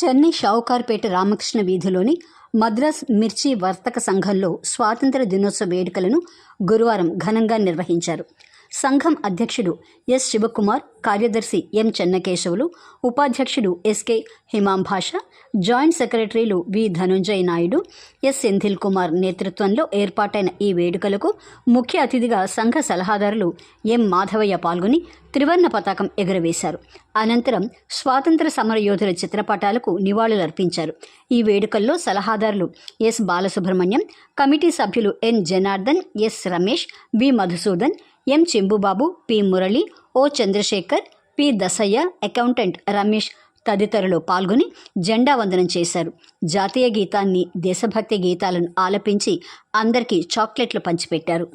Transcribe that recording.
చెన్నై షావుకార్పేట రామకృష్ణ వీధిలోని మద్రాస్ మిర్చి వర్తక సంఘంలో స్వాతంత్ర దినోత్సవ వేడుకలను గురువారం ఘనంగా నిర్వహించారు. సంఘం అధ్యక్షుడు ఎస్ శివకుమార్ కార్యదర్శి ఎం చెన్నకేశవులు ఉపాధ్యక్షుడు ఎస్కే హిమాం భాష జాయింట్ సెక్రటరీలు వి ధనుంజయ్ నాయుడు ఎస్ సెంథిల్ కుమార్ నేతృత్వంలో ఏర్పాటైన ఈ వేడుకలకు ముఖ్య అతిథిగా సంఘ సలహాదారులు ఎం మాధవయ్య పాల్గొని త్రివర్ణ పతాకం ఎగురవేశారు. అనంతరం స్వాతంత్ర సమర యోధుల చిత్రపటాలకు నివాళులర్పించారు. ఈ వేడుకల్లో సలహాదారులు ఎస్ బాలసుబ్రహ్మణ్యం కమిటీ సభ్యులు N Janardhan S Ramesh B Madhusudan M Chembubabu P Murali O Chandrasekhar P Dasaiah accountant Ramesh తదితరులు పాల్గొని జెండా వందనం చేశారు. జాతీయ గీతాన్ని దేశభక్తి గీతాలను ఆలపించి అందరికీ చాక్లెట్లు పంచిపెట్టారు.